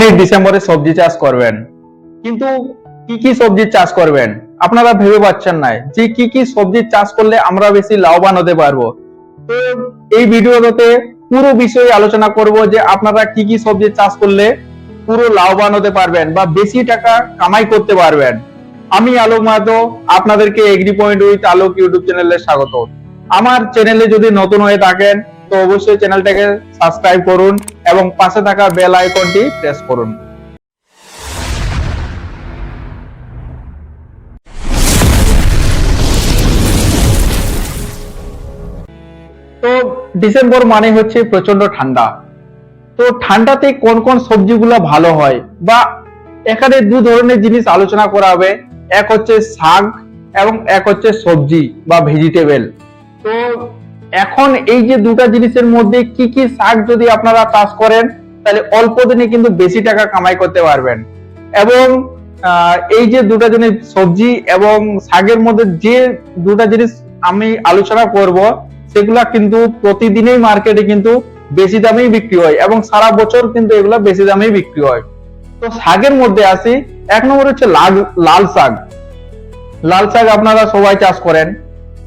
আগামী ডিসেম্বরে সবজি চাষ করবেন। কিন্তু কি কি সবজির চাষ করবেন? আপনারা ভেবে পাচ্ছেন না যে কি কি সবজির চাষ করলে আমরা বেশি লাভবান হতে পারব। তো এই ভিডিওতে পুরো বিষয়ে আলোচনা করব যে আপনারা কি কি সবজি চাষ করলে পুরো লাভবান হতে পারবেন বা বেশি টাকা কামাই করতে পারবেন। আমি আলোক মাহাতো, আপনাদেরকে agri point with Alok YouTube চ্যানেলে স্বাগত। আমার চ্যানেলে যদি নতুন হয়ে থাকেন, তো অবশ্যই চ্যানেলটাকে সাবস্ক্রাইব করুন। এবং পাশে থাকা বেল আইকনটি প্রেস করুন। তো ডিসেম্বর মানে হচ্ছে প্রচণ্ড ঠান্ডা। তো ঠান্ডাতে কোন কোন সবজিগুলো ভালো হয় বা এখানে দু ধরনের জিনিস আলোচনা করা হবে। এক হচ্ছে শাক এবং এক হচ্ছে সবজি বা ভেজিটেবল তো এখন এই যে দুটা জিনিসের মধ্যে কি কি শাক যদি আপনারা চাষ করেন, তাহলে অল্প দিনে কিন্তু বেশি টাকা কামাই করতে পারবেন। এবং এই যে দুটা জিনিস সবজি এবং শাকের মধ্যে যে দুটা জিনিস আমি আলোচনা করব, সেগুলা কিন্তু প্রতিদিনই মার্কেটে কিন্তু বেশি দামেই বিক্রি হয় এবং সারা বছর কিন্তু এগুলা বেশি দামেই বিক্রি হয়। তো শাকের মধ্যে আসি, এক নম্বর হচ্ছে লাল লাল শাক। লাল শাক আপনারা সবাই চাষ করেন।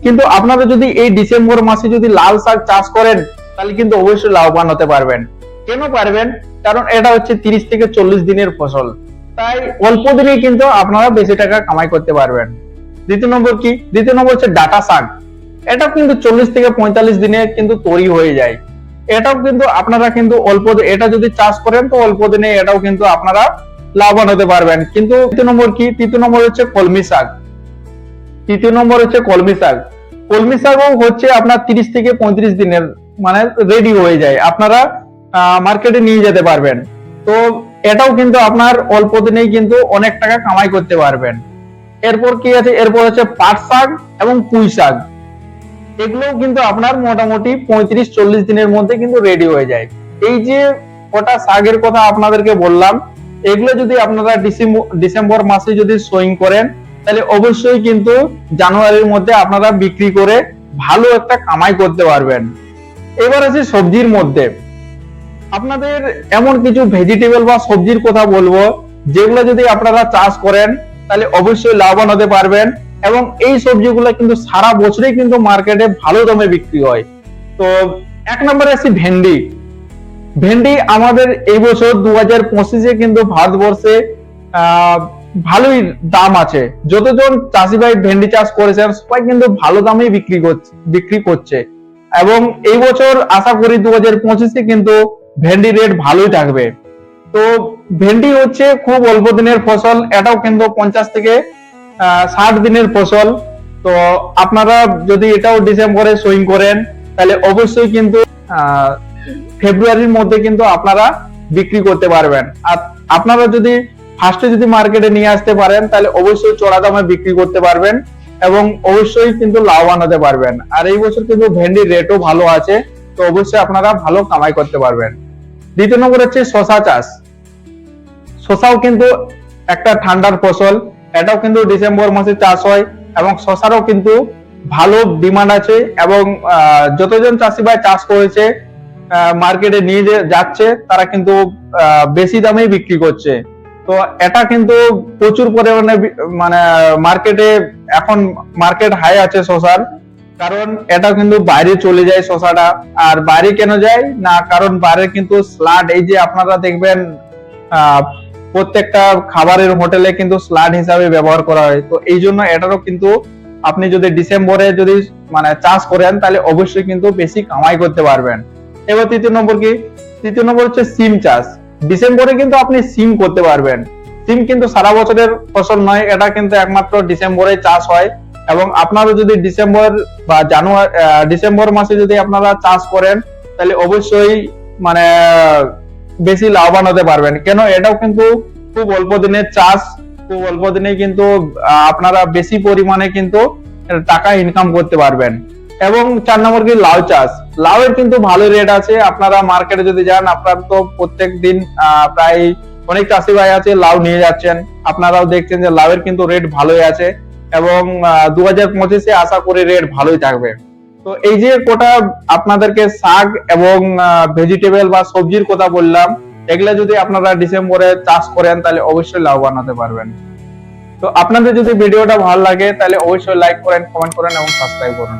কিন্তু আপনারা যদি এই ডিসেম্বর মাসে যদি লাল শাক চাষ করেন, তাহলে কিন্তু অবশ্যই লাভবান হতে পারবেন। কেন পারবেন? কারণ এটা হচ্ছে তিরিশ থেকে চল্লিশ দিনের ফসল। তাই অল্প দিনেই কিন্তু আপনারা বেশি টাকা কামাই করতে পারবেন। দ্বিতীয় নম্বর কি? দ্বিতীয় নম্বর হচ্ছে ডাটা শাক। এটাও কিন্তু চল্লিশ থেকে পঁয়তাল্লিশ দিনে কিন্তু তৈরি হয়ে যায়। এটাও কিন্তু আপনারা কিন্তু অল্প এটা যদি চাষ করেন, তো অল্প দিনে এটাও কিন্তু আপনারা লাভবান হতে পারবেন। কিন্তু তৃতীয় নম্বর কি? তৃতীয় নম্বর হচ্ছে কলমি শাক। তৃতীয় নম্বর হচ্ছে কলমি শাক। কলমি শাকও হচ্ছে আপনার তিরিশ থেকে পঁয়ত্রিশ দিনের মানে রেডি হয়ে যায়। আপনারা মার্কেটে নিয়ে যেতে পারবেন। তো এটাও কিন্তু আপনার অল্প দিনেই কিন্তু অনেক টাকা কামাই করতে পারবেন। এরপর কি আছে? এরপর হচ্ছে পাট শাক এবং পুঁই শাক। এগুলোও কিন্তু আপনার মোটামুটি পঁয়ত্রিশ, চল্লিশ দিনের মধ্যে কিন্তু রেডি হয়ে যায়। এই যে কটা শাকের কথা আপনাদেরকে বললাম, এগুলো যদি আপনারা ডিসেম্বর মাসে যদি সোয়িং করেন তাহলে অবশ্যই কিন্তু জানুয়ারির মধ্যে আপনারা বিক্রি করে ভালো একটা কামাই করতে পারবেন। এবার আছে সবজির মধ্যে। আপনাদের এমন কিছু ভেজিটেবল বা সবজির কথা বলব, যেগুলো যদি আপনারা চাষ করেন, তাহলে অবশ্যই লাভবান হতে পারবেন এবং এই সবজিগুলো কিন্তু সারা বছরই কিন্তু মার্কেটে ভালো দামে বিক্রি হয়। তো এক নম্বরে আছে ভেন্ডি। ভেন্ডি আমাদের এই বছর দু হাজার পঁচিশে কিন্তু ভারতবর্ষে ভালোই দাম আছে। যতজন চাষি ভাই ভেন্ডি চাষ করেছেন, সবাই কিন্তু ভালো দামেই বিক্রি করছে বিক্রি করছে। এবং এই বছর আশা করি দু হাজার পঁচিশে কিন্তু ভেন্ডি রেট ভালোই থাকবে। তো ভেন্ডি হচ্ছে খুব অল্প দিনের ফসল, এটাও কিন্তু পঞ্চাশ থেকে ষাট দিনের ফসল। তো আপনারা যদি এটাও ডিসেম্বরে সোয়িং করেন, তাহলে অবশ্যই কিন্তু ফেব্রুয়ারির মধ্যে কিন্তু আপনারা বিক্রি করতে পারবেন। আর আপনারা যদি ফার্স্টে যদি মার্কেটে নিয়ে আসতে পারেন, তাহলে অবশ্যই চড়া দামে বিক্রি করতে পারবেন এবং অবশ্যই কিন্তু লাভবান হতে পারবেন। আর এই বছর কিন্তু ভেন্ডির রেটও ভালো আছে, তো অবশ্যই আপনারা ভালো কামাই করতে পারবেন। দ্বিতীয় নম্বর হচ্ছে শশা চাষ। শশাও কিন্তু একটা ঠান্ডার ফসল, এটাও কিন্তু ডিসেম্বর মাসে চাষ হয় এবং শশারও কিন্তু ভালো ডিমান্ড আছে এবং যতজন চাষি ভাই চাষ করেছে মার্কেটে নিয়ে যাচ্ছে, তারা কিন্তু বেশি দামেই বিক্রি করছে। তো এটা কিন্তু প্রচুর পরিমাণে মানে মার্কেটে এখন মার্কেট হাই আছে শশার কারণ এটা কিন্তু বাইরে চলে যায় শশাটা আর বাইরে কেন যায়? না, কারণ বাইরে কিন্তু স্লাড এই যে আপনারা দেখবেন প্রত্যেকটা খাবারের হোটেলে কিন্তু স্লাড হিসাবে ব্যবহার করা হয়। তো এই জন্য এটারও কিন্তু আপনি যদি ডিসেম্বরে যদি মানে চাষ করেন, তাহলে অবশ্যই কিন্তু বেশি কামাই করতে পারবেন। এবার তৃতীয় নম্বর কি? তৃতীয় নম্বর হচ্ছে সিম চাষ। ডিসেম্বরে কিন্তু আপনি সিম করতে পারবেন। সিম কিন্তু সারা বছরের ফসল নয়, এটা কিন্তু একমাত্র ডিসেম্বরে চাষ হয়। এবং আপনারা যদি ডিসেম্বর বা জানুয়ারি ডিসেম্বর মাসে যদি আপনারা চাষ করেন, তাহলে অবশ্যই মানে বেশি লাভবান হতে পারবেন। কেন? এটাও কিন্তু খুব অল্প দিনের চাষ, খুব অল্প দিনে কিন্তু আপনারা বেশি পরিমাণে কিন্তু টাকা ইনকাম করতে পারবেন। এবং চার নম্বর কি? লাউ চাষ। লাউয়ের কিন্তু ভালো রেট আছে। আপনারা মার্কেটে যদি যান, আপনারা তো প্রত্যেক দিন প্রায় অনেক চাষি ভাই আছে, লাউ নিয়ে যাচ্ছেন। আপনারাও দেখছেন যে লাউয়ের কিন্তু রেট ভালোই আছে এবং দু হাজার পঁচিশে আশা করি রেট ভালোই থাকবে। তো এই যে কোটা আপনাদেরকে শাক এবং ভেজিটেবল বা সবজির কথা বললাম, এগুলা যদি আপনারা ডিসেম্বরে চাষ করেন, তাহলে অবশ্যই লাভবান হতে পারবেন। তো আপনাদের যদি ভিডিওটা ভালো লাগে, তাহলে অবশ্যই লাইক করেন কমেন্ট করেন এবং সাবস্ক্রাইব করুন।